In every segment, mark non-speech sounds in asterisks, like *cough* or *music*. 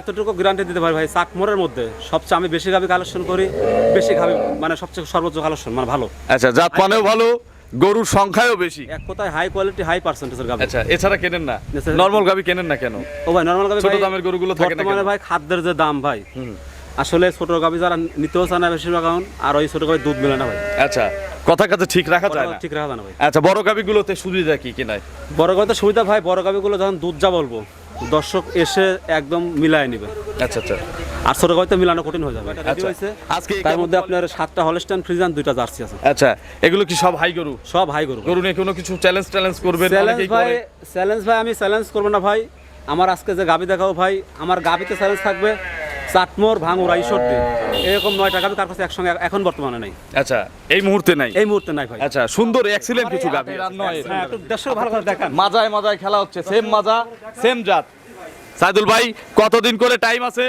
এতটুকু গ্যারান্টি দিতে পারি ভাই চাকমোরের মধ্যে সবচেয়ে আমি বেশি গাবি কালেকশন করি বেশি গাবি মানে সবচেয়ে সর্বোচ্চ কালেকশন মানে ভালো। আচ্ছা জাত মানেও ভালো গরুর সংখ্যাও বেশি। এক কথায় হাই কোয়ালিটি হাই পার্সেন্টেজের গাবি আচ্ছা এছাড়া কেনেন না। নর্মাল গাবি কেনেন না কেন? ও ভাই নর্মাল গাবি ছোট দামের গরুগুলো থাকে না কেন? ভাই খাদ্যের যে দাম ভাই আসলে ছোট গাবি যারা নিতেও চায় না বেশিরভাগ এখন আর ওই ছোট গাবি দুধ মেলে না ভাই। আচ্ছা কথা কাছে ঠিক রাখা যায় না? ঠিক রাখা যায় না ভাই। আচ্ছা বড় গাবিগুলোতে সুবিধা কি কেনায় বড় গাবিতে সুবিধা ভাই বড় গাবিগুলো যখন দুধ যা বলব দর্শক এসে একদম মিলায় নিবে। আচ্ছা আচ্ছা। আর ছোট গাবিতে মিলানো কঠিন হয়ে যাবে। আচ্ছা। আজকে তার মধ্যে আপনার সাতটা হলস্টাইন ফ্রিজান দুইটা জার্সি আছে। আচ্ছা এগুলো কি সব হাই গরু? সব হাই গরু। গরু নিয়ে কোনো কিছু চ্যালেঞ্জ চ্যালেঞ্জ করবেন? চ্যালেঞ্জ ভাই চ্যালেঞ্জ ভাই আমি চ্যালেঞ্জ করব না ভাই। আমার আজকে যে গাবি দেখাও ভাই আমার গাবিতে চ্যালেঞ্জ থাকবে। চাটমোর ভাঙুরা ঈশ্বরদী এরকম নয়টা গাবি তার কাছে একসঙ্গে এখন বর্তমানে নাই। আচ্ছা এই মুহূর্তে নাই? এই মুহূর্তে নাই ভাই। আচ্ছা সুন্দর এক্সিলেন্ট কিছু গাবি হ্যাঁ একটু দেড়শো ভালো করে দেখান। মাজায় মাজায় খেলা হচ্ছে সেম মাজা সেম জাত। সাইদুল ভাই কতদিন করে টাইম আছে?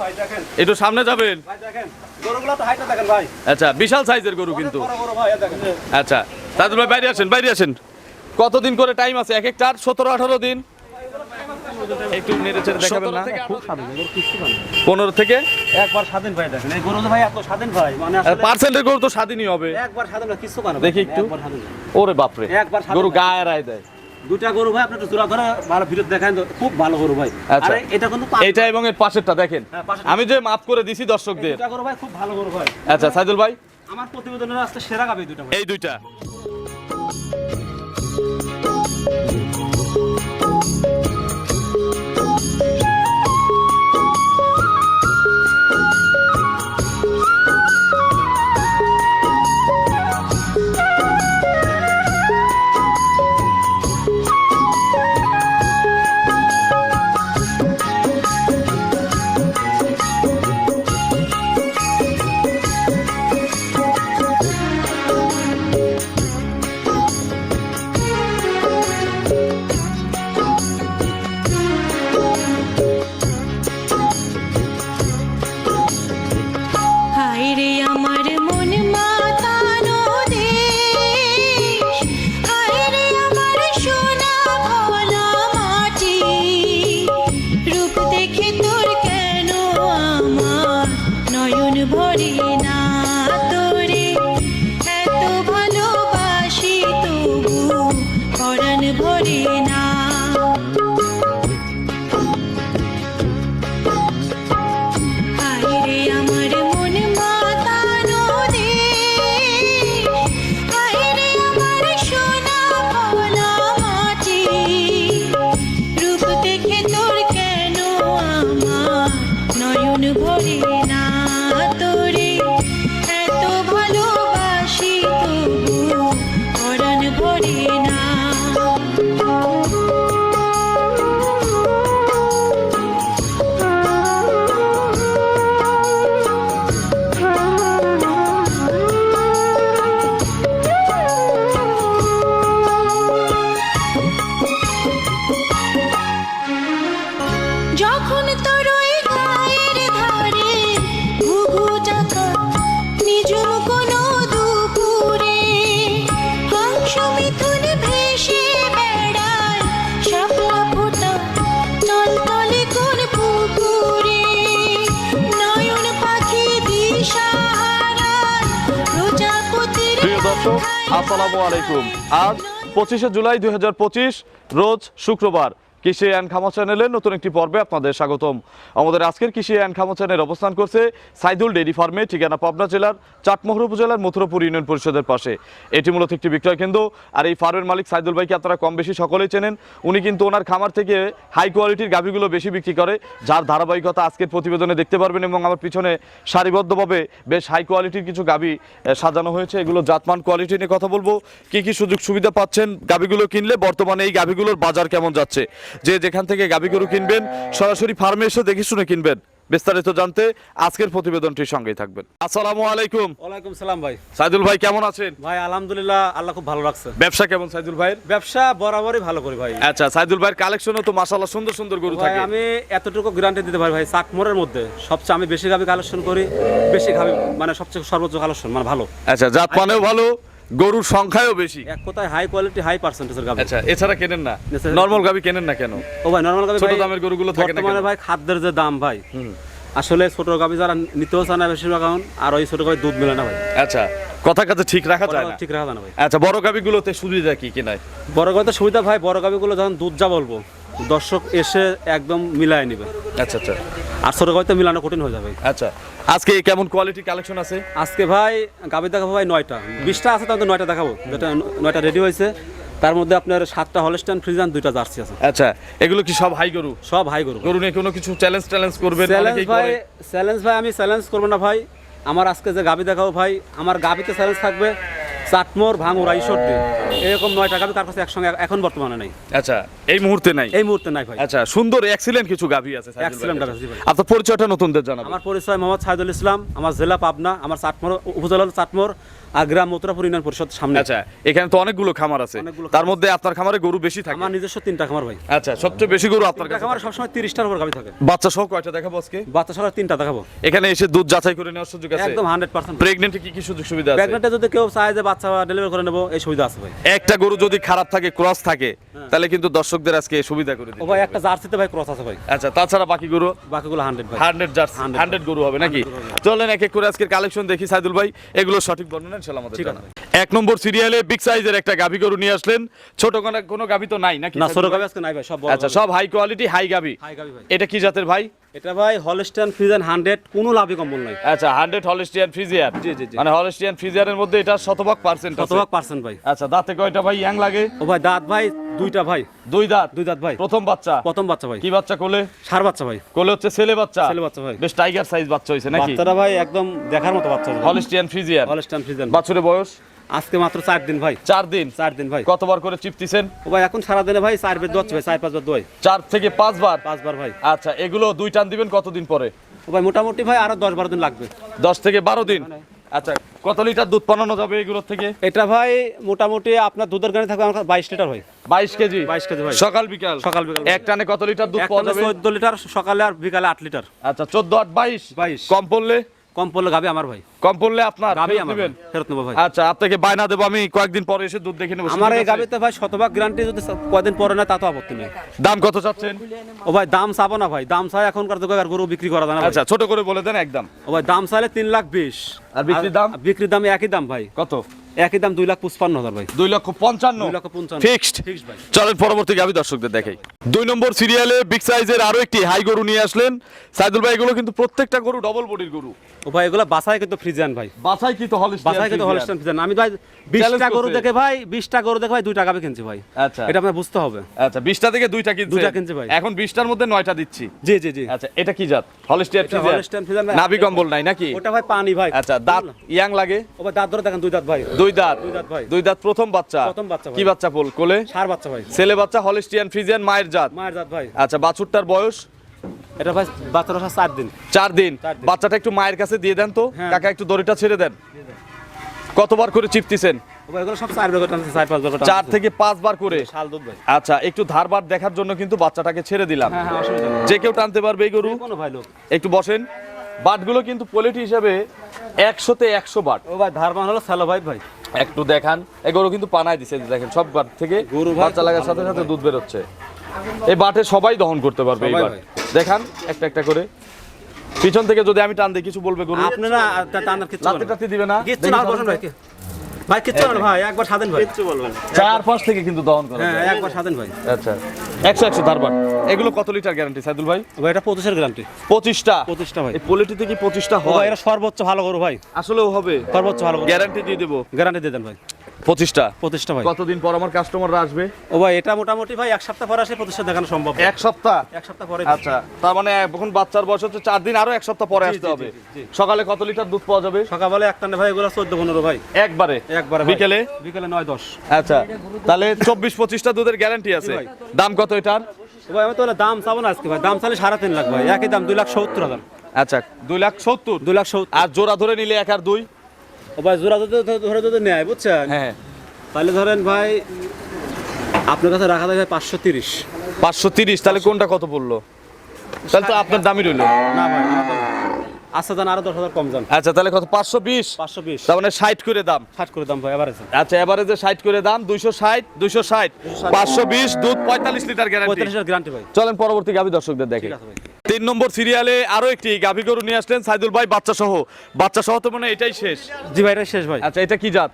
ভাই একটু সামনে যাবেন? ভাই দেখেন গরুগুলো তো হাইটটা দেখেন ভাই। আচ্ছা বিশাল সাইজের গরু কিন্তু। আচ্ছা সাইদুল ভাই বাইরে আসেন বাইরে আসেন। কতদিন করে টাইম আছে? এক এক চার সতেরো আঠারো দিন? একটু নেড়ে চেড়ে দেখাবেন না। খুব স্বাধীন গরু কিছু না। পনেরো থেকে? একবার স্বাধীন ভাই দেখেন। এই গরু ভাই এত স্বাধীন ভাই মানে আসলে পার্সেন্টের গরু তো স্বাধীনই হবে। একবার স্বাধীন না কিছু কারণ দেখি একটু। ওরে বাপরে একবার গরু ভাই। গায়ে রায় দেয়। দুটা গরু ভাই আপনি একটু জোড়া ধরে ভালো ভিডিও দেখান তো, খুব ভালো গরু ভাই। আচ্ছা। আরে এটা কিন্তু এইটা এবং এর পাশেরটা দেখেন। হ্যাঁ, আমি যে মাফ করে দিছি দর্শকদের। দুটা গরু ভাই খুব ভালো গরু ভাই। আচ্ছা সাইদুল ভাই? আমার প্রতিবেদনের আজকে সেরা গাবি দুটা এই দুইটা। আলাইকুম। আজ পঁচিশে জুলাই দুই হাজার পঁচিশ রোজ শুক্রবার। কৃষি অ্যান্ড খামা চ্যানেলের নতুন একটি পর্বে আপনাদের স্বাগতম। আমাদের আজকের কৃষি অ্যান্ড খামা চ্যানেল অবস্থান করছে সাইদুল ডেইরি ফার্মে, ঠিকানা পাবনা জেলার চাটমোহর উপজেলার মথুরাপুর ইউনিয়ন পরিষদের পাশে। এটি মূলত একটি বিক্রয় কেন্দ্র, আর এই ফার্মের মালিক সাইদুল ভাইকে আপনারা কম বেশি সকলেই চেনেন। উনি কিন্তু ওনার খামার থেকে হাই কোয়ালিটির গাভিগুলো বেশি বিক্রি করে, যার ধারাবাহিকতা আজকের প্রতিবেদনে দেখতে পারবেন এবং আমার পিছনে সারিবদ্ধভাবে বেশ হাই কোয়ালিটির কিছু গাভি সাজানো হয়েছে। এগুলো জাতমান কোয়ালিটি নিয়ে কথা বলব। কি কি সুযোগ সুবিধা পাচ্ছেন গাভিগুলো কিনলে? বর্তমানে এই গাভিগুলোর বাজার কেমন যাচ্ছে? যে যেখান থেকে গাভি গরু কিনবেন সরাসরি ফার্মে এসে দেখে শুনে কিনবেন। বিস্তারিত জানতে আজকের প্রতিবেদনটির সঙ্গেই থাকবেন। আসসালামু আলাইকুম। ওয়ালাইকুম সালাম ভাই। সাইদুল ভাই কেমন আছেন? ভাই আলহামদুলিল্লাহ আল্লাহ খুব ভালো রাখছে। ব্যবসা কেমন সাইদুল ভাইয়ের? ব্যবসা বরাবরই ভালো করি ভাই। আচ্ছা সাইদুল ভাইয়ের কালেকশনও তো মাশাআল্লাহ সুন্দর সুন্দর গরু থাকে। আমি এতটুকু গ্যারান্টি দিতে পারি ভাই চাকমোরের মধ্যে সবচেয়ে আমি বেশি গাবি কালেকশন করি বেশি গাবি মানে সবচেয়ে সর্বোচ্চ কালেকশন মানে ভালো। আচ্ছা জাত মানেও ভালো গরুর সংখ্যাও বেশি। এক কথায় হাই কোয়ালিটি হাই পার্সেন্টেজের গাবি আচ্ছা এছাড়া কেনেন না? নর্মাল গাবি কেনেন না কেন? ও ভাই নর্মাল গাবি ছোট দামের গরুগুলো থাকে না কেন? ভাই খাদ্যের যে দাম ভাই আসলে ছোট গাবি যারা নিতেও চায় না বেশিরভাগ এখন আর ওই ছোট গাবি দুধ মেলে না ভাই। আচ্ছা কথা কাছে ঠিক রাখা যায় না? ঠিক রাখা যায় না ভাই। আচ্ছা বড় গাবিগুলোতে সুবিধা কি কেনায় বড় গাবিতে সুবিধা ভাই বড় গাবিগুলো যখন দুধ যা বলব দর্শক এসে একদম মিলায় নিবে। আচ্ছা আচ্ছা। আর ছোট গাবিতে মিলানো কঠিন হয়ে যাবে। আচ্ছা আজকে কেমন কোয়ালিটি কালেকশন আছে? আজকে ভাই গাবি দেখাবো ভাই নয়টা। বিশটা আছে তার মধ্যে নয়টা দেখাবো। যেটা নয়টা রেডি হয়েছে তার মধ্যে আপনার সাতটা হলস্টাইন ফ্রিজান দুইটা জার্সি আছে। আচ্ছা এগুলো কি সব হাই গরু? সব হাই গরু। গরু নিয়ে কোনো কিছু চ্যালেঞ্জ ট্যালেঞ্জ করবে? চ্যালেঞ্জ ভাই চ্যালেঞ্জ ভাই আমি চ্যালেঞ্জ করব না ভাই। আমার আজকে যে গাবি দেখাবো ভাই আমার গাবিতে চ্যালেঞ্জ থাকবে চাটমোর ভাঙুর আইসর দিয়ে এরকম নয়টা গাবি তার কাছে একসঙ্গে এখন বর্তমানে নাই। আচ্ছা এই মুহূর্তে নাই? এই মুহূর্তে নাই ভাই। আচ্ছা সুন্দর এক্সিলেন্ট কিছু গাবি আছে এক্সিলেন্ট গাবি ভাই। আপনার পরিচয়টা নতুনদের জানাবেন। আমার পরিচয় মোহাম্মদ সাইদুল ইসলাম আমার জেলা পাবনা আমার চাটমোর উপজেলা চাটমোর। আর গ্রাম মথুরাপুর ইউনিয়ন পরিষদ সামনে। আচ্ছা এখানে তো অনেকগুলো খামার আছে। তার মধ্যে আপনার খামারে গরু বেশি থাকে? আমার নিজস্ব তিনটা খামার ভাই। আচ্ছা সবচেয়ে বেশি গরু আপনার কাছে খামার সবসময় তিরিশটার উপর গাবি থাকে। বাচ্চা সহ কয়টা দেখাবো আজকে? বাচ্চা সহ তিনটা দেখাবো। এখানে এসে দুধ যাচাই করে নেওয়ার সুযোগ আছে? একদম হান্ড্রেড পার্সেন্ট প্রেগনেন্টে কি কি সুযোগ সুবিধা আছে? প্রেগনেন্টে যদি কেউ চায় যে বাচ্চা ডেলিভারি করে নেব এই সুবিধা আছে ভাই। একটা গরু যদি খারাপ থাকে ক্রস থাকে তাহলে কিন্তু দর্শকদের আজকে সুবিধা করে ও ভাই একটা জার্সিতে ভাই ক্রস আছে ভাই। আচ্ছা তাছাড়া বাকি গরু? বাকিগুলো হান্ড্রেড ভাই। হান্ড্রেড জার্সি হান্ড্রেড গরু হবে নাকি? চলেন এক এক করে আজকের কালেকশন দেখি সাইদুল ভাই এগুলো সঠিক বর্ণনা ইনশাল্লাহ আমাদের জানা। এক নম্বর সিরিয়ালে বিগ সাইজের একটা গাভী গরু নিয়ে আসলেন। ছোট কোনো কোনো গাভী তো নাই নাকি? না ছোট ভাই? আজকে নাই ভাই সব আচ্ছা সব হাই কোয়ালিটি হাই গাভী। হাই গাবি ভাই। এটা কি জাতের ভাই? এটা ভাই হলস্টিয়ান ফ্রিজিয়ান হান্ড্রেড কোনো লাভই কম্বল নাই। আচ্ছা হান্ড্রেড হলস্টিয়ান ফ্রিজিয়ার জি, জি, জি। মানে হলস্টিয়ান ফ্রিজিয়ারের মধ্যে এটা শতভাগ পার্সেন্ট শতভাগ পার্সেন্ট ভাই। আচ্ছা দাঁতে কয়টা ভাই? ইয়াং লাগে? ও ভাই দাঁত ভাই দুইটা ভাই। দুই দাঁত। দুই দাঁত ভাই। প্রথম বাচ্চা। প্রথম বাচ্চা ভাই। কি বাচ্চা কোলে? সার বাচ্চা ভাই। কোলে হচ্ছে ছেলে বাচ্চা। ছেলে বাচ্চা ভাই। বেশ টাইগার সাইজ বাচ্চা হয়েছে নাকি? বাচ্চাটা ভাই একদম দেখার মতো বাচ্চা হলস্টিয়ান ফ্রিজিয়ার হলস্টাইন ফ্রিজেন বাছুরের বয়স? আজকে মাত্র চার দিন ভাই। চার দিন? চার দিন ভাই। কতবার করে চিপতিছেন? ও ভাই এখন সারা দিনে ভাই চার বেদ দোয়াচ্ছে ভাই চার পাঁচ বার দোয়াই। চার থেকে পাঁচবার? পাঁচবার ভাই। আচ্ছা এগুলো দুই টান দিবেন কতদিন পরে? ও ভাই মোটামুটি ভাই আরও দশ বারো দিন লাগবে। দশ থেকে বারো দিন? আচ্ছা কত লিটার দুধ বানানো যাবে এগুলোর থেকে? এটা ভাই মোটামুটি আপনার দুধের গাড়ি থাকবে আমার বাইশ লিটার ভাই। বাইশ কেজি? 22 কেজি ভাই। সকাল বিকাল? সকাল বিকাল। এক টানে কত লিটার দুধ পাওয়া যাবে? চোদ্দ লিটার সকালে আর বিকালে আট লিটার। আচ্ছা চোদ্দ আট বাইশ? 22 কম পড়লে? কম পড়লে গাবে আমার ভাই। কম পড়লে আপনার? গাবে আমার দিবেন? ফেরত নেব ভাই। আচ্ছা আপনাকে বায়না দেবো আমি কয়েকদিন পরে এসে দুধ দেখে নেব আমার এই? গাবিতে ভাই শতভাগ গ্যারান্টি যদি কয়েকদিন পরে না তা তো আপত্তি নেই। দাম কত চাচ্ছেন? ও ভাই দাম চাবো না ভাই দাম চাই এখনকার যুগে আর গরু বিক্রি করা যায় না আচ্ছা ছোট করে বলে দেন একদম ও ভাই দাম চাইলে তিন লাখ বিশ। আর বিক্রির দাম? বিক্রির দাম একই দাম ভাই। কত? একই দাম দুই লাখ পঁচপান্ন হাজার ভাই। দুই লক্ষ পঞ্চান্ন। দুই লক্ষ পঞ্চান্ন। ফিক্সড Fixed ভাই। চলেন পরবর্তী গাবি দর্শকদের দেখাই। দুই নম্বর সিরিয়ালে বিগ সাইজের আরও একটি হাই গরু নিয়ে আসলেন। সাইদুল ভাই এগুলো কিন্তু প্রত্যেকটা গরু ডবল বডির গরু। ও ভাই এগুলো বাসায় কিন্তু ফ্রিজিয়ান ভাই। বাছাই কি তো হলিস্টিয়ান বাসায় কিন্তু হলস্টাইন ফ্রিজিয়ান। আমি ভাই বিশটা গরু দেখে ভাই বিশটা গরু দেখে ভাই দুই টাকা কিনছি ভাই। আচ্ছা। এটা আপনার বুঝতে হবে। আচ্ছা বিশটা থেকে দুইটা কিনছে দুইটা কিনছে ভাই। এখন বিশটার মধ্যে নয়টা দিচ্ছি। জি জি জি। আচ্ছা এটা কি জাত? এটা Holstein Friesian ভাই। নাভি কম্বল নাই নাকি? ওটা ভাই পানি ভাই। আচ্ছা দাঁত ইয়াং লাগে? ও ভাই দাঁত ধরে দেখেন দুই দাঁত ভাই। দুই দাঁত। দুই দাঁত প্রথম বাচ্চা। কি বাচ্চা পোল কোলে? সার বাচ্চা ভাই। ছেলে বাচ্চা হলিস্টিয়ান ফ্রিজিয়ান মায়ের জাত। মায়ের দাঁত ভাই। আচ্ছা বাছুরটার বয়স? এটা ভাই বয়স চার দিন। চার দিন। বাচ্চাটা একটু মায়ের কাছে দিয়ে দেন তো। হ্যাঁ। কাকা একটু দড়িটা ছেড়ে দেন। কতবার করে চিপতিছেন? চার চার পাঁচ থেকে পাঁচবার করে। আচ্ছা একটু ধারবার দেখার জন্য কিন্তু বাচ্চাটাকে ছেড়ে দিলাম। হ্যাঁ হ্যাঁ যে কেউ টানতে পারবে এই গরু? একটু বসেন। বাটগুলো কিন্তু কোয়ালিটি হিসাবে একশোতে একশো বাট। ও ভাই ধারমান হলো স্যালো ভাই ভাই। একটু দেখান। এই গরু কিন্তু পানায় দিছে দেখেন সব বাট থেকে গরু বাচ্চা লাগার সাথে সাথে দুধ বেরোচ্ছে। এই বাটে সবাই দহন করতে পারবে এইবার। দেখান একটা একটা করে। পিছন থেকে যদি আমি টান দিই কিছু বলবে গরু? আপনি না তা- তা না কিচ্ছু না। টাত্তি দিবে না? কিচ্ছু না বসেন ভাই। ভাই। কিচ্ছু না ভাই একবার স্বাধীন ভাই। কিচ্ছু বলবেন চার পাঁচ থেকে কিন্তু দহন করা হ্যাঁ একবার স্বাধীন ভাই। আচ্ছা। একশো একশো ধারবার এগুলো কত লিটার গ্যারান্টি সাইদুল ভাই? ভাই এটা পঁচিশের গ্যারান্টি পঁচিশটা? পঁচিশটা ভাই। পোলিটিতে কি পঁচিশটা হয়? এটা সর্বোচ্চ ভালো করো ভাই। আসলেও হবে। সর্বোচ্চ ভালো গ্যারান্টি দিয়ে দেবো। গ্যারান্টি দিয়ে দেন ভাই। পঁচিশটা। পঁচিশটা ভাই। কতদিন পর আমার কাস্টমাররা আসবে? ও ভাই এটা মোটামুটি ভাই এক সপ্তাহ পরে আসে প্রতিষ্ঠা দেখানো সম্ভব। এক সপ্তাহ? এক সপ্তাহ পরে আচ্ছা তার মানে এখন বাচ্চার বয়স হচ্ছে চার দিন আরও এক সপ্তাহ পরে আসতে হবে। সকালে কত লিটার দুধ পাওয়া যাবে? সকালবেলা একটা ভাই এগুলো চোদ্দ পনেরো ভাই। একবারে? একবারে বিকেলে? বিকেলে নয় দশ। আচ্ছা তাহলে চব্বিশ পঁচিশটা দুধের গ্যারান্টি আছে। ভাই। দাম কত এটার? ও ভাই আমি তো দাম চাবো না আজকে ভাই। দাম চাইলে সাড়ে তিন লাখ ভাই। একই দাম দুই লাখ সত্তর হাজার। আচ্ছা দুই লাখ সত্তর। দুই লাখ সত্তর। আর জোড়া ধরে নিলে এক আর দুই? ও ভাই জোড়া যদি ধরে যদি নেয় বুঝছেন? হ্যাঁ। তাহলে ধরেন ভাই আপনার কাছে রাখা ভাই পাঁচশো তিরিশ। পাঁচশো তিরিশ তাহলে কোনটা কত পড়ল? তাহলে তো আপনার দামই রইল। না ভাই আচ্ছা জান আরও দশ হাজার কম যান। আচ্ছা তাহলে কত? পাঁচশো বিশ? পাঁচশো বিশ। তার মানে ষাট করে দাম। ষাট করে দাম ভাই আছে আচ্ছা এবারে যে ষাট করে দাম দুইশো ষাট দুইশো ষাট। পাঁচশো বিশ দুধ পঁয়তাল্লিশ লিটার গ্যারান্টি পঁয়তাল্লিশ গ্যারান্টি ভাই। চলেন পরবর্তী গাভী দর্শকদের দেখে। ঠিক আছে ভাই। তিন নম্বর সিরিয়ালে আরও একটি গাভী গরু নিয়ে আসলেন সাইদুল ভাই বাচ্চা সহ বাচ্চা সহ তো মনে হয় এটাই শেষ। জি ভাই এটা শেষ ভাই। আচ্ছা এটা কি জাত?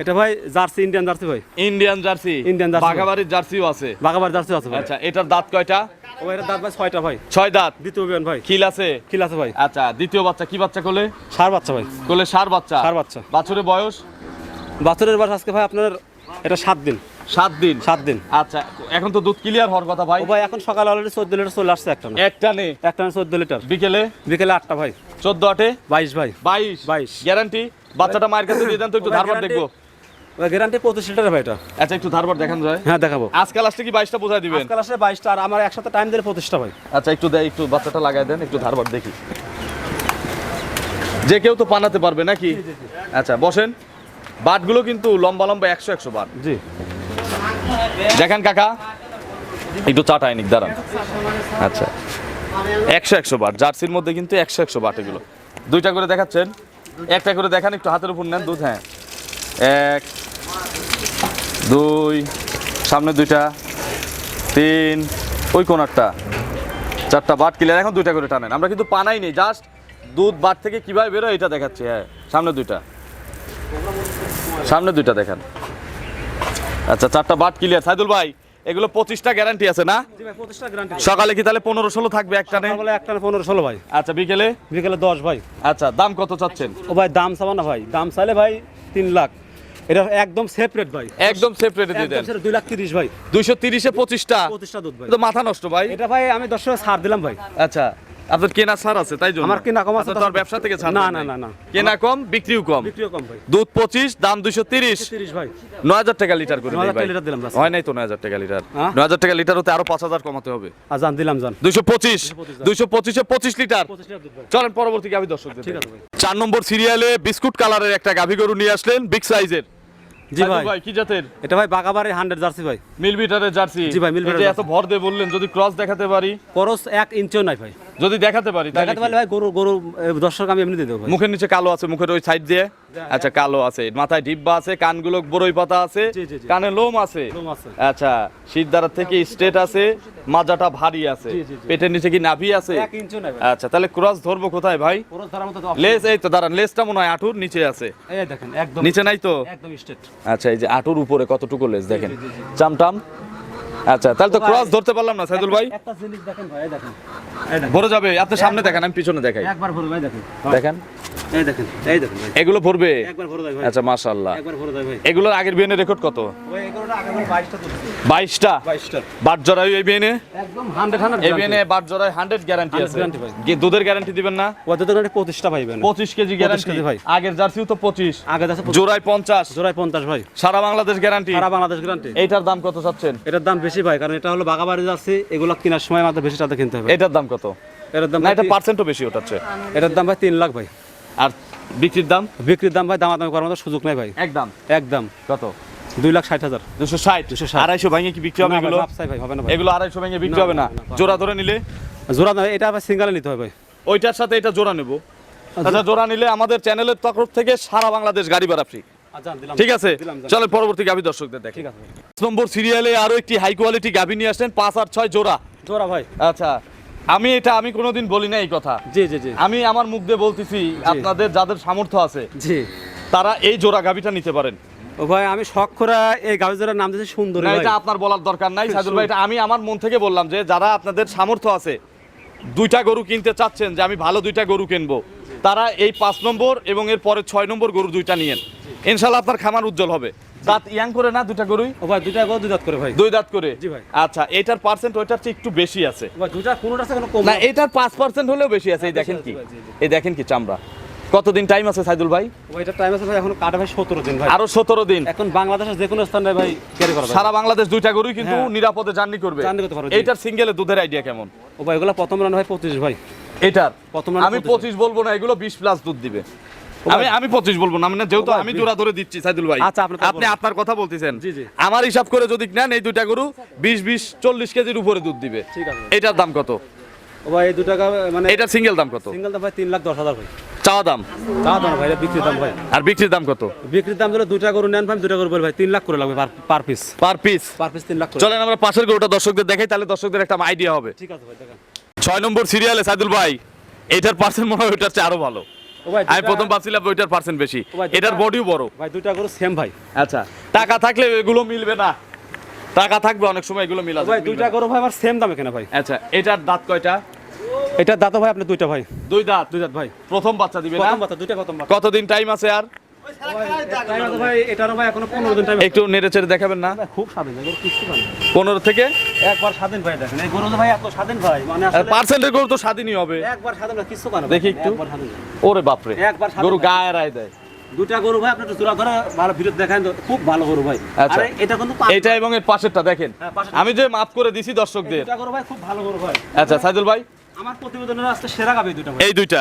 এটা ভাই জার্সি ইন্ডিয়ান জার্সি ভাই। Indian jersey. Indian jersey। বাঘাবাড়ির জার্সিও আছে। বাগাবার জার্সি আছে ভাই। আচ্ছা এটার দাঁত কয়টা? ও এটা দাঁত ভাই ছয়টা ভাই। ছয় দাঁত। দ্বিতীয় বিয়ান ভাই। খিল আছে? কিল আছে ভাই। আচ্ছা দ্বিতীয় বাচ্চা কি বাচ্চা কোলে? সার বাচ্চা ভাই। কোলে সার বাচ্চা। ষাঁড় বাচ্চা। বাছুরের বয়স? বাছরের বয়স আজকে ভাই আপনার এটা সাত দিন। সাত দিন? সাত দিন। আচ্ছা এখন তো দুধ ক্লিয়ার হওয়ার কথা ভাই। ভাই এখন সকালে অলরেডি চোদ্দ লিটার চলে আসছে একটা না। একটা নে একটা চোদ্দ লিটার বিকেলে? বিকেলে আটটা ভাই। চোদ্দ আটে? বাইশ ভাই। বাইশ? বাইশ। গ্যারান্টি? বাচ্চাটা মায়ের কাছে দিয়ে দেন তো একটু ধারবার দেখব। গ্যারান্টি পঁচিশ লিটার ভাই এটা। আচ্ছা একটু ধারবার দেখান যায়। হ্যাঁ দেখাবো। আজকাল আসলে কি বাইশটা বোঝাই দিবেন? আজকাল আসলে বাইশটা আর আমার একসাথে টাইম দিলে পঁচিশটা ভাই। আচ্ছা একটু দেয় একটু বাচ্চাটা লাগাই দেন একটু ধারবার দেখি। যে কেউ তো পানাতে পারবে নাকি? আচ্ছা বসেন। বাটগুলো কিন্তু লম্বা লম্বা একশো একশো বাট। জি। দেখেন কাকা একটু চাটাই নিক দাঁড়ান। আচ্ছা। একশো একশো বাট জার্সির মধ্যে কিন্তু একশো একশো বাট এগুলো। দুইটা করে দেখাচ্ছেন। একটা করে দেখান একটু হাতের উপর নেন দুধ হ্যাঁ। এক দুই সামনে দুইটা তিন ওই কোনারটা। চারটা বাট ক্লিয়ার এখন দুইটা করে টানেন। আমরা কিন্তু পানাই নেই জাস্ট দুধ বাট থেকে কীভাবে বেরোয় এটা দেখাচ্ছি হ্যাঁ সামনে দুইটা। সামনে দুইটা দেখেন। আচ্ছা চারটা বাট ক্লিয়ার সাইদুল ভাই এগুলো পঁচিশটা গ্যারান্টি আছে না? সকালে কি তাহলে পনেরো ষোলো থাকবে একটা একটা পনেরো ষোলো ভাই। আচ্ছা বিকেলে? বিকেলে দশ ভাই। আচ্ছা দাম কত চাচ্ছেন? ও ভাই দাম চাবো না ভাই। দাম চাইলে ভাই তিন লাখ। এটা একদম সেপারেট ভাই। একদম সেফ রেটে দিয়ে দেন। সেটা দুই লাখ তিরিশ ভাই। দুইশো তিরিশে পঁচিশটা? পঁচিশটা দুধ ভাই। তো মাথা নষ্ট ভাই। এটা ভাই আমি দশ টাকা ছাড় দিলাম ভাই। আচ্ছা। আপনার কেনা ছাড় আছে তাই জন্য। আমার কেনা কম আছে আপনার তো আর ব্যবসা থেকে ছাড় না, না, না, না। কেনা কম বিক্রিও কম। বিক্রিও কম ভাই। দুধ পঁচিশ দাম দুইশো তিরিশ। তিরিশ ভাই। নয় হাজার টাকা লিটার করে 9,000 দেই ভাই। টাকা লিটার দিলাম হয় নাই তো নয় হাজার টাকা লিটার। হ্যাঁ? নয় হাজার টাকা লিটার হতে আরও পাঁচ হাজার কমাতে হবে। আর জান দিলাম জান। দুইশো পঁচিশ 225 দুইশো পঁচিশে পঁচিশ লিটার। পঁচিশ লিটার দুধ চলেন পরবর্তী গাভী দর্শক ঠিক আছে ভাই। চার নম্বর সিরিয়ালে বিস্কুট কালারের একটা গাভী গরু নিয়ে আসলেন বিগ সাইজের। জি ভাই। ভাই কি জাতের? এটা ভাই বাগাবাড়ি হান্ড্রেড জার্সি ভাই। মিলবিটারের জার্সি। জি ভাই, মিলবিটারের এত ভর দিয়ে বললেন যদি ক্রস দেখাতে পারি। করস এক ইঞ্চিও নাই ভাই। যদি দেখাতে পারি দেখাতে পারলে ভাই গরু গরু দর্শক আমি এমনি দিয়ে দেবো মুখের নিচে কালো আছে মুখের ওই সাইড দিয়ে? আচ্ছা কালো আছে। মাথায় ডিব্বা আছে কানগুলো বড়ই পাতা আছে। কানে লোম আছে। আচ্ছা শিরদাঁড়া থেকে স্ট্রেট আছে মাজাটা ভারী আছে। পেটের নিচে কি নাভি আছে? আচ্ছা তাহলে ক্রস ধরবো কোথায় ভাই? লেস এই তো দাঁড়ান লেসটা মনে হয় আঁটুর নিচে আছে। এই দেখেন একদম নিচে নাই তো? একদম স্ট্রেট আচ্ছা এই যে আঁটুর উপরে কতটুকু লেস দেখেন। চামটাম। আচ্ছা তাহলে তো। ক্রস ধরতে পারলাম না সাইদুল ভাই। একটা জিনিস দেখেন ভাই দেখেন। ভরে যাবে আপনি সামনে দেখেন আমি পিছনে দেখাই। একবার ভরে ভাই দেখেন। দেখেন। এই দেখেন এই দেখেন ভাই। এগুলো ভরবে? একবার ভরে ভাই। আচ্ছা মাশাআল্লাহ। একবার ভরে ভাই। এগুলোর আগের বিয়েনের রেকর্ড কত? ভাই এগুলোটা আগে ভাই বাইশটা দুধ বাইশটা? বাইশটা। বাট জরায়ু এই বিয়েনে একদম হান্ড্রেড হান্ড্রেড এই বিয়েনে বাট জরায় হান্ড্রেড গ্যারান্টি আছে। কি দুধের গ্যারান্টি দিবেন না? ওদের দোকানে পঁচিশটা পাইবেন পঁচিশ কেজি গ্যারান্টি ভাই। আগের জার্সিও তো পঁচিশ। আগে যাচ্ছে জোড়ায় পঞ্চাশ। জোড়ায় পঞ্চাশ ভাই। সারা বাংলাদেশ গ্যারান্টি সারা বাংলাদেশ গ্যারান্টি এইটার দাম কত চাচ্ছেন? এটার দাম বেশি ভাই কারণ এটা হলো বাগাবাড়ি যাচ্ছে এগুলো কেনার সময় আমাদের বেশি টাকা কিনতে হবে। এটার দাম কত? এটার দাম না এটা পার্সেন্টও বেশি ওঠাচ্ছে এটার দাম ভাই তিন লাখ ভাই। আর বিক্রির দাম? বিক্রির দাম ভাই দামাদামি করার মতো সুযোগ নাই ভাই। একদম। একদম। কত? দুই লাখ ষাট হাজার। দুশো ষাট? 260 আড়াইশো ভাঙে কি বিক্রি হবে এগুলো? ভাই হবে না এগুলো আড়াইশো ভাঙে বিক্রি হবে না। জোড়া ধরে নিলে? জোড়া না এটা আবার সিঙ্গালে নিতে হবে ভাই। ওইটার সাথে এটা জোড়া নেব। আচ্ছা জোড়া নিলে আমাদের চ্যানেলের তরফ থেকে সারা বাংলাদেশ গাড়ি ভাড়া ফ্রি আচ্ছা ঠিক আছে। চলে পরবর্তী গাভী দর্শকদের দেখি নম্বর সিরিয়ালে আরও একটি হাই কোয়ালিটি গাভী নিয়ে আসছেন পাঁচ আর ছয় জোড়া। জোড়া ভাই। আচ্ছা আমি এটা আমি কোনোদিন বলি না এই কথা। জি জি জি। আমি আমার মুখ দিয়ে বলতেছি আপনাদের যাদের সামর্থ্য আছে জি। তারা এই জোড়া গাভীটা নিতে পারেন। ও ভাই আমি শখ করে এই জোড়ার নাম দিয়েছি সুন্দরী না এটা আপনার বলার দরকার নাই সাইদুল ভাই এটা আমি আমার মন থেকে বললাম যে যারা আপনাদের সামর্থ্য আছে দুইটা গরু কিনতে চাচ্ছেন যে আমি ভালো দুইটা গরু কিনবো তারা এই পাঁচ নম্বর এবং এর পরে ছয় নম্বর গরু দুইটা নিয়েন। ইনশাল্লাহ আপনার খামার উজ্জ্বল হবে। দাঁত ইয়াং করে না দুইটা গরুই? ও ভাই দুইটা গো দুই দাঁত করে ভাই। দুই দাঁত করে? জি ভাই। আচ্ছা এটার পার্সেন্ট ওইটার চেয়ে একটু বেশি আছে। ভাই দুইটা কোনোটা কোনো কম না এটার পাঁচ পার্সেন্ট হলেও বেশি আছে এই দেখেন কি। এই দেখেন কি চামড়া। কতদিন টাইম আছে সাইদুল ভাই? টাইম আছে ভাই এখন কাটে ভাই সতেরো দিন ভাই। আরও সতেরো দিন। এখন বাংলাদেশের যে কোনো স্থানে ভাই ক্যারি করা সারা বাংলাদেশ দুইটা গরুই কিন্তু হ্যাঁ। নিরাপদে জার্নি করবে। Journey করতে পারবে, এইটার সিঙ্গেলে দুধের আইডিয়া কেমন? ও ভাই এগুলো প্রথম রান ভাই পঁচিশ ভাই। এটার? প্রথম রাউন্ডে আমি 25 পঁচিশ। বলব না এগুলো বিশ প্লাস দুধ দিবে। আমি আমি পঁচিশ বলব না মানে যেহেতু আমি জোড়া ধরে দিচ্ছি সাইদুল ভাই। আচ্ছা, আপনি। আপনার কথা বলতেছেন। আমার হিসাব করে যদি নেন এই দুইটা গরু বিশ বিশ চল্লিশ কেজির উপরে দুধ দিবে। এটার দাম কত? ভাই এই মানে এটা সিঙ্গেল দাম কত? সিঙ্গেল দাম ভাই তিন লাখ দশ হাজার ভাই। চাওয়া দাম? তা দাম ভাই বিক্রির দাম ভাই। আর বিক্রির দাম কত? বিক্রির দাম ধরে দুটা গরু নেন ভাই দুটা গরু বলে ভাই তিন লাখ করে লাগবে per piece per piece per piece তিন লাখ চলেন আমরা পাশের গরুটা দর্শকদের দেখাই তাহলে দর্শকদের একটা আইডিয়া হবে। ঠিক আছে ভাই দেখেন। ছয় নম্বর সিরিয়ালে সাইদুল ভাই এটার পার্সেন্ট মনে হয় ওইটার চেয়ে আরও ভালো। আমি প্রথম ভাবছিলাম ওইটার পার্সেন্ট বেশি। এটার বডিও বড়। ভাই দুইটা গরু সেম ভাই। আচ্ছা টাকা থাকলে এগুলো মিলবে না। টাকা থাকবে অনেক সময় এগুলো মিলা ভাই দুইটা গরু ভাই আমার সেম দামে কেনা ভাই। আচ্ছা এটার দাঁত কয়টা? এটার দাঁত ভাই আপনি দুইটা ভাই। দুই দাঁত দুই দাঁত ভাই। প্রথম বাচ্চা দিবে না? প্রথম বাচ্চা দুইটা প্রথম বাচ্চা। কতদিন টাইম আছে আর? একটু নেড়ে চেড়ে দেখাবেন না? খুব স্বাধীন গরু পনেরো থেকে? একবার স্বাধীন ভাই দেখেন এই গরু ভাই এত স্বাধীন ভাই মানে পার্সেন্টের গরু তো স্বাধীনই হবে। একবার স্বাধীন কিছু পান দেখি একটু। ওরে বাপরে একবার গরু গায়ে রায় দেয়। দুটা গরু ভাই আপনি জোড়া ধরে ভালো ভিডিও দেখেন খুব ভালো গরু ভাই। আচ্ছা। এটা কিন্তু এটা এবং এর পাশেরটা দেখেন। হ্যাঁ, আমি যে মাফ করে দিছি দর্শকদের। দুটা গরু ভাই খুব ভালো গরু ভাই। আচ্ছা সাইদুল ভাই। আমার প্রতিবেদনের আজকে সেরা গাবি দুটা এই দুইটা।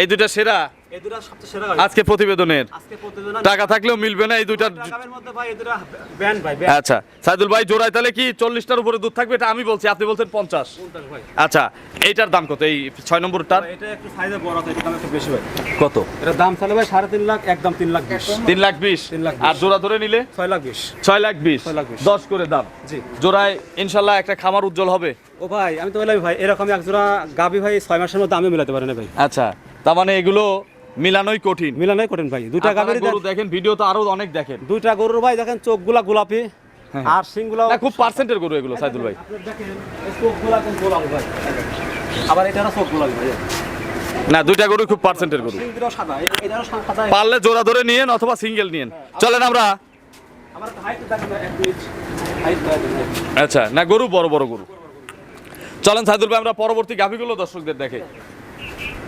এই দুইটা সেরা? এই দুটা সবচেয়ে সেরা গাবি আজকে প্রতিবেদনের। আজকে প্রতিবেদন টাকা থাকলেও মিলবে না এই দুইটার গাবির মধ্যে ভাই এই দুটা ব্যান্ড ভাই আচ্ছা সাইদুল ভাই জোড়ায় তাহলে কি চল্লিশটার উপরে দুধ থাকবে? এটা আমি বলছি আপনি বলছেন পঞ্চাশ। ভাই। আচ্ছা এইটার দাম কত? এই ছয় নম্বরটার? এটা একটু সাইজে বড় আছে এটা দাম একটু বেশি ভাই। কত? এটার দাম চলে ভাই সাড়ে তিন লাখ একদম তিন লাখ বিশ। তিন লাখ বিশ? তিন লাখ আর জোড়া ধরে নিলে? ছয় লাখ বিশ। ছয় লাখ বিশ। ছয় লাখ বিশ। দশ করে দাম। জি। জোড়ায় ইনশাল্লাহ একটা খামার উজ্জ্বল হবে। ও ভাই আমি তো বললাম ভাই এরকম এক জোড়া গাবি ভাই ছয় মাসের মধ্যে আমি মিলাতে পারি না ভাই। আচ্ছা তার মানে এগুলো মিলানোই কঠিন। মিলানোই করেন ভাই। দুইটা আপনারা গরু দেখেন ভিডিও তো আরও অনেক দেখেন। দুইটা গরুর ভাই দেখেন চোখগুলা গোলাপি হ্যাঁ। আর সিংগুলা না খুব পার্সেন্টের গরু এগুলো সাইদুল ভাই। দেখেন চোখগুলা কোন গোলাপি ভাই আবার এটারও চোখ গোলাপি ভাই। না দুইটা গরু খুব পার্সেন্টের গরু। পারলে জোড়া ধরে নিয়েন অথবা সিঙ্গেল নিয়েন। চলেন আমরা। আচ্ছা না গরু বড় বড় গরু। চলেন সাইদুল ভাই আমরা পরবর্তী গাভিগুলো দর্শকদের দেখে।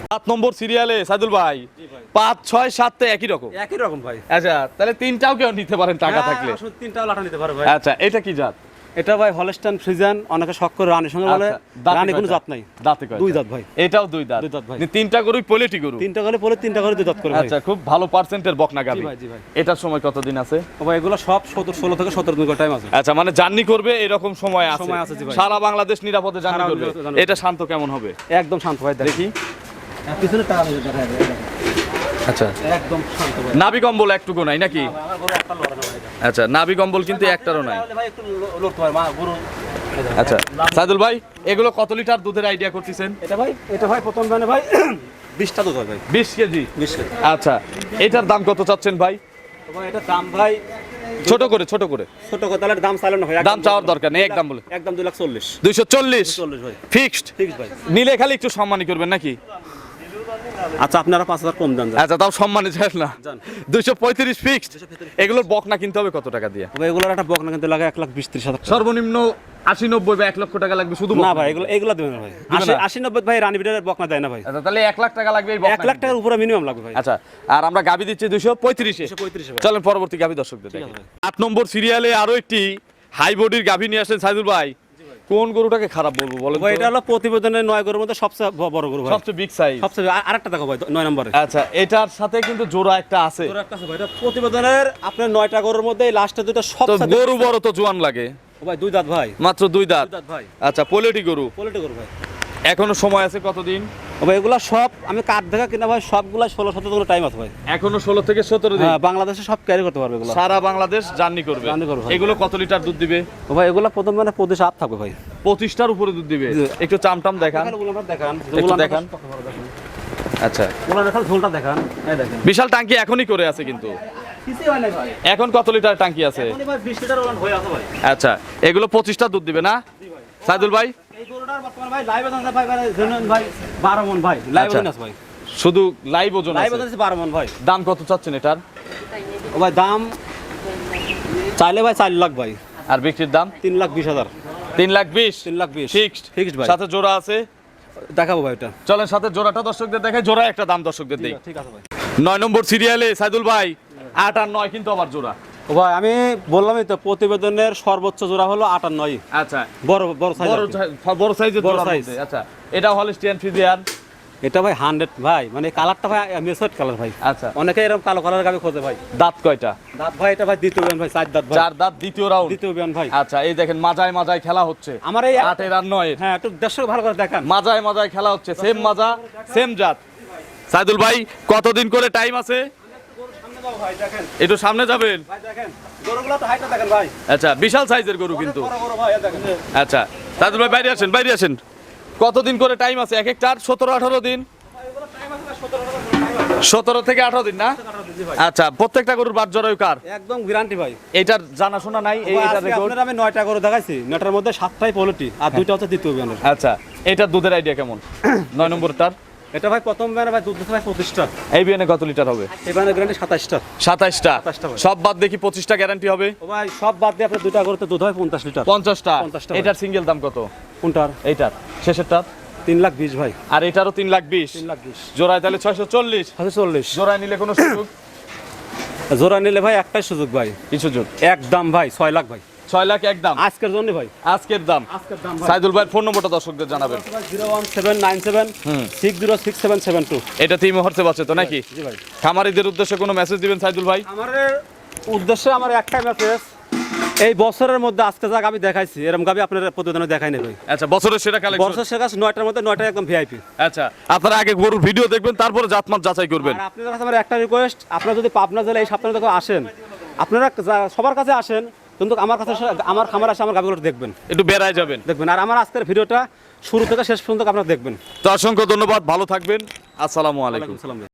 সাত নম্বর সিরিয়ালে সাইদুল ভাই। পাঁচ ছয় সাতটা একই রকম। একই রকম ভাই। আচ্ছা তাহলে তিনটাও কেউ নিতে পারেন টাকা হ্যাঁ, থাকলে। তিনটাও লাঠা নিতে পারে ভাই। আচ্ছা এটা কি জাত? এটা ভাই হলস্টাইন ফ্রিজান অনেকে শখ করে রানীর সঙ্গে বলে আচ্ছা, রানী কোনো জাত নাই। দাঁতে? দুই দাঁত ভাই। এটাও দুই দাঁত দুই দাঁত ভাই। তিনটা গরুই পোলেটি গরু? তিনটা বলে তিনটা দুই দাঁত করে আচ্ছা খুব ভালো পার্সেন্টের বকনা ভাই। এটার সময় কতদিন আছে? ভাই এগুলো সব সতেরো ষোলো থেকে সতেরো দিন টাইম আছে। আচ্ছা মানে জার্নি করবে এরকম সময় আছে। সময় আছে, সারা বাংলাদেশ নিরাপদে জার্নি করবে। এটা শান্ত কেমন হবে? একদম শান্ত ভাই দেখি। পিছনে দেখা যায় আচ্ছা। একদম শান্ত কম্বল একটুকু নাই নাকি। আচ্ছা কম্বল কিন্তু একটারও নাই। আচ্ছা সাইদুল ভাই এগুলো কত লিটার দুধের আইডিয়া করতেছেন? এটা ভাই এটা ভাই প্রথম দানে ভাই *clears throat* বিশটা দুধ হয় ভাই। বিশ কেজি? বিশ কেজি। আচ্ছা এটার দাম কত চাচ্ছেন ভাই? দাম ভাই ছোট করে ছোট করে। ছোট কথা তাহলে দাম চাইলেন না ভাই দাম চাওয়ার দরকার নেই একদম বলে। একদম দুই লাখ চল্লিশ। দুইশো চল্লিশ। ফিক্সড ঠিক ভাই। নিলে খালি একটু সম্মানী করবেন নাকি? আচ্ছা আপনারা পাঁচ হাজার কম দেন আচ্ছা তাও সম্মানী চাই না। দুইশো পঁয়ত্রিশ ফিক্সড এগুলোর বক না কিনতে হবে কত টাকা দিয়ে? এগুলোর একটা বক না লাগে এক লাখ বিশ ত্রিশ হাজার সর্বনিম্ন আশি নব্বই বা এক লক্ষ টাকা লাগবে শুধু না ভাই এগুলো এগুলো দেবেন না ভাই। আশি নব্বই ভাই রানী বিটার বক না দেয় না ভাই। আচ্ছা তাহলে এক লাখ টাকা লাগবে এক লাখ টাকার উপরে মিনিমাম লাগবে ভাই। আচ্ছা আর আমরা গাবি দিচ্ছি দুশো পঁয়ত্রিশে। পঁয়ত্রিশে চলেন পরবর্তী গাভি দর্শকদের। আট নম্বর সিরিয়ালে আরও একটি হাই বডির গাভি নিয়ে আসেন সাইদুল ভাই। কোন গরুটাকে খারাপ বলব বলেন ভাই এটা হলো প্রতিবেদনের নয় গরুর মধ্যে সবচেয়ে বড় গরু ভাই। সবচেয়ে বিগ সাইজ সবচেয়ে আর- আরেকটা দেখো ভাই নয় নম্বরে। আচ্ছা এটার সাথে কিন্তু জোড়া একটা আছে। জোড়া একটা আছে ভাই এটা প্রতিবেদনের আপনার নয়টা গরুর মধ্যে লাস্টে দুটো সবচেয়ে গরু বড় তো জোয়ান লাগে। ও ভাই দুই দাঁত ভাই। মাত্র দুই দাঁত। দুই দাঁত ভাই। আচ্ছা পোলেটি গরু। পোলেটি গরু ভাই। এখনও সময় আছে কতদিন? ভাই এগুলা সব আমি কাঠ দেখা কিনা ভাই সবগুলা ষোলো সতেরো টাইম আছে ভাই। এখনও ষোলো থেকে সতেরো দিন? হ্যাঁ বাংলাদেশে সব ক্যারি করতে পারবে এগুলো। সারা বাংলাদেশ জার্নি করবে। Journey করবে, এগুলো কত লিটার দুধ দিবে? ভাই এগুলা প্রথম মানে প্রদেশ আপ থাকবে ভাই। পঁচিশটার উপরে দুধ দিবে। একটু চামটাম দেখান। দেখান দেখান। আচ্ছা। ঝোলটা দেখান। এই দেখেন। বিশাল টাঙ্কি এখনই করে আছে কিন্তু। হয় এখন কত লিটার টাঙ্কি আছে? হয়ে আচ্ছা এগুলো পঁচিশটা দুধ দিবে না? সাইদুল ভাই? আচ্ছা। শুধু লাইভ ওজন লাইভ আছে? আছে বারো মন ভাই। দাম কত চাচ্ছেন এটার? ভাই দাম চাইলে ভাই চার লাখ ভাই। আর বিক্রির দাম? তিন লাখ বিশ হাজার। তিন লাখ বিশ? তিন লাখ বিশ। ফিক্সড ফিক্সড ভাই। সাথে জোড়া আছে? দেখাবো ভাই এটা চলেন সাথে জোড়াটা দর্শকদের দেখে জোড়া একটা দাম দর্শকদের দিই। ঠিক আছে ভাই। নয় নম্বর সিরিয়ালে সাইদুল ভাই আট আর নয় কিন্তু আবার জোড়া। ভাই আমি বললামই তো প্রতিবেদনের সর্বোচ্চ জোড়া হলো আট আর নয় আচ্ছা বড় বড় সাইজ বড় সাইজের বড় সাইজ আচ্ছা এটা হলিস্টিয়ান ফিজিয়ান এটা ভাই হান্ড্রেড ভাই মানে কালারটা ভাই মেসড কালার ভাই। আচ্ছা। অনেকে এরকম কালো কালার গাবি খোঁজে ভাই। দাঁত কয়টা? দাঁত ভাই এটা ভাই দ্বিতীয় বিয়ান ভাই চার দাঁত ভাই। চার দাঁত দ্বিতীয় রাউন্ড দ্বিতীয় বিয়ান ভাই। আচ্ছা এই দেখেন মাজায় মাজায় খেলা হচ্ছে। আমার এই আটের আর নয়ের। হ্যাঁ একটু দর্শক ভালো করে দেখান। মাজায় মাজায় খেলা হচ্ছে সেম মাজা সেম জাত। সাইদুল ভাই কতদিন করে টাইম আছে? একটু সামনে যাবেন? আচ্ছা বিশাল সাইজের গরু কিন্তু। আচ্ছা সাইদুল ভাই বাইরে আসেন বাইরে আসেন। কতদিন করে টাইম আছে? এক একটার সতেরো আঠারো দিন? সতেরো থেকে আঠারো দিন না? আচ্ছা প্রত্যেকটা গরুর বাদ জরায়ু কার? একদম গ্যারান্টি ভাই। এইটার জানাশোনা নাই এই এটা আজকে রেকর্ড আপনার আমি নয়টা গরু দেখাইছি নয়টার মধ্যে সাতটাই পোলট্রি আর দুইটা হচ্ছে দ্বিতীয় আচ্ছা এটার দুধের আইডিয়া কেমন? *coughs* নয় নম্বরটার? এটা ভাই প্রথম বিয়ানে ভাই দুধ ভাই পঁচিশটা। এই বিয়ানে কত লিটার হবে? এবারে গ্যারান্টি সাতাশটা। সাতাইশটা 27টা হবে। সব বাদ দেখি পঁচিশটা গ্যারান্টি হবে? ও ভাই সব বাদ দিয়ে আপনার দুইটা গরুতে দুধ হয় পঞ্চাশ লিটার। পঞ্চাশটা? 50টা হবে। এটার সিঙ্গেল দাম কত? কোনটার? এইটার। শেষেরটার? তিন লাখ বিশ ভাই। আর এটারও তিন লাখ বিশ? তিন লাখ বিশ। জোড়ায় তাহলে ছয়শো চল্লিশ? হাজার চল্লিশ। জোড়ায় নিলে কোনো সুযোগ? জোড়া নিলে ভাই একটাই সুযোগ ভাই। কি সুযোগ? একদম ভাই ছয় লাখ ভাই। ছয় লাখ একদম আজকের জন্য ভাই। আজকের দাম। আজকের দাম ভাই। সাইদুল ভাইয়ের ফোন নম্বরটা দর্শকদের জানাবেন। Zero one seven nine seven six zero six seven seven two এটা তিন মুহূর্তে বাঁচে তো নাকি? খামারিদের উদ্দেশ্যে কোনো মেসেজ দিবেন সাইদুল ভাই? আমার উদ্দেশ্যে আমার একটাই মেসেজ এই বছরের মধ্যে আজকে যা আমি দেখাইছি এরকম গাবি আপনার প্রতিবেদনে দেখাই ভাই। আচ্ছা বছরের সেরা কালেকশন বছর শেখাস নয়টার মধ্যে নয়টা একদম ভিআইপি আচ্ছা আপনারা আগে গরুর ভিডিও দেখবেন তারপরে জাতমাত যাচাই করবেন। আর আপনাদের কাছে আমার একটা রিকোয়েস্ট আপনারা যদি পাবনা জেলা এই সপ্তাহে দেখো আসেন আপনারা সবার কাছে আসেন কিন্তু আমার কাছে আমার খামার আসে আমার গাভীগুলো দেখবেন। একটু বেড়ায় যাবেন। দেখবেন। আর আমার আজকের ভিডিওটা শুরু থেকে শেষ পর্যন্ত আপনারা দেখবেন। তো অসংখ্য ধন্যবাদ ভালো থাকবেন। আসসালামু। আলাইকুম।